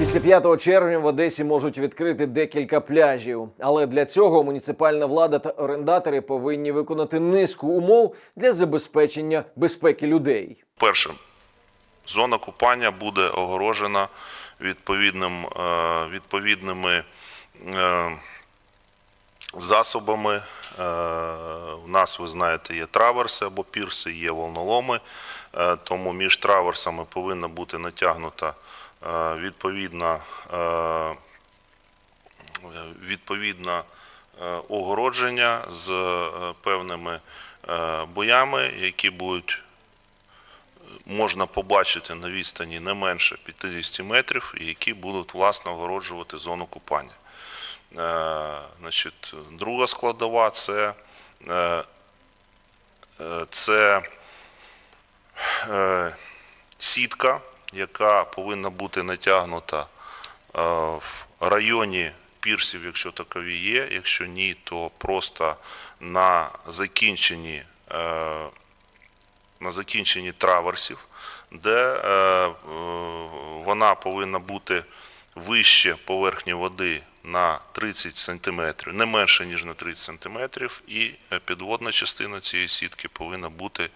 Після 5 червня в Одесі можуть відкрити декілька пляжів, але для цього муніципальна влада та орендатори повинні виконати низку умов для забезпечення безпеки людей. Перше, зона купання буде огорожена відповідним, е, відповідними е, засобами. Е, У нас, ви знаєте, є траверси або пірси, є волноломи, е, тому між траверсами повинна бути натягнута е, відповідна, е, відповідна е, огородження з е, певними е, боями, які будуть можна побачити на відстані не менше 50 метрів, і які будуть власне огороджувати зону купання. Е, значить, друга складова це, е, е, це е, сітка, яка повинна бути натягнута е, в районі пірсів, якщо такові є. Якщо ні, то просто на закінченні е, на закінченні траверсів, де е, вона повинна бути вище поверхні води на 30 см, не менше, ніж на 30 см, і підводна частина цієї сітки повинна бути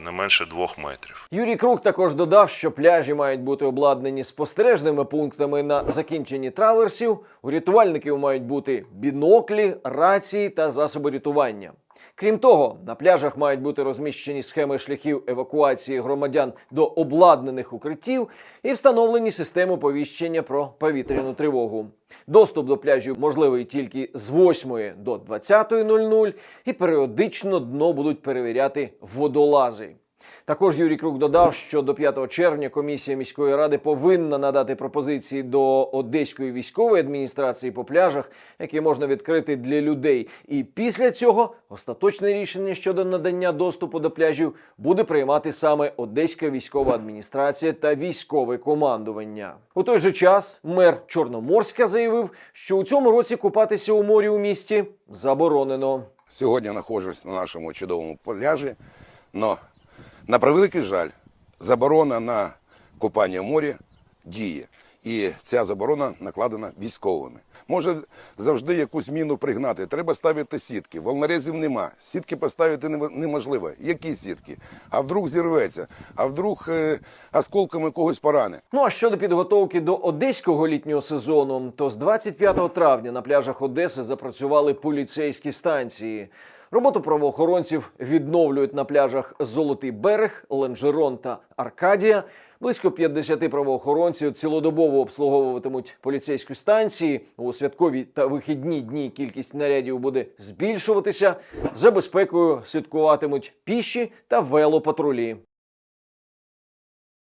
не менше двох метрів. Юрій Крук також додав, що пляжі мають бути обладнані спостережними пунктами на закінченні траверсів. У рятувальників мають бути біноклі, рації та засоби рятування. Крім того, на пляжах мають бути розміщені схеми шляхів евакуації громадян до обладнаних укриттів і встановлені системи повіщення про повітряну тривогу. Доступ до пляжів можливий тільки з 8 до 20.00 і періодично дно будуть перевіряти водолази. Також Юрій Крук додав, що до 5 червня комісія міської ради повинна надати пропозиції до Одеської військової адміністрації по пляжах, які можна відкрити для людей. І після цього остаточне рішення щодо надання доступу до пляжів буде приймати саме Одеська військова адміністрація та військове командування. У той же час мер Чорноморська заявив, що у цьому році купатися у морі у місті заборонено. Сьогодні знаходжусь на нашому чудовому пляжі, але на превеликий жаль, заборона на купання в морі діє. І ця заборона накладена військовими. Може завжди якусь міну пригнати. Треба ставити сітки. Волнорезів нема. Сітки поставити неможливо. Які сітки? А вдруг зірветься, а вдруг е, осколками когось поране. Ну а щодо підготовки до одеського літнього сезону, то з 25 травня на пляжах Одеси запрацювали поліцейські станції. Роботу правоохоронців відновлюють на пляжах Золотий берег, Ленжерон та Аркадія. Близько 50 правоохоронців цілодобово обслуговуватимуть поліцейські станції. У святкові та вихідні дні кількість нарядів буде збільшуватися. За безпекою слідкуватимуть піші та велопатрулі.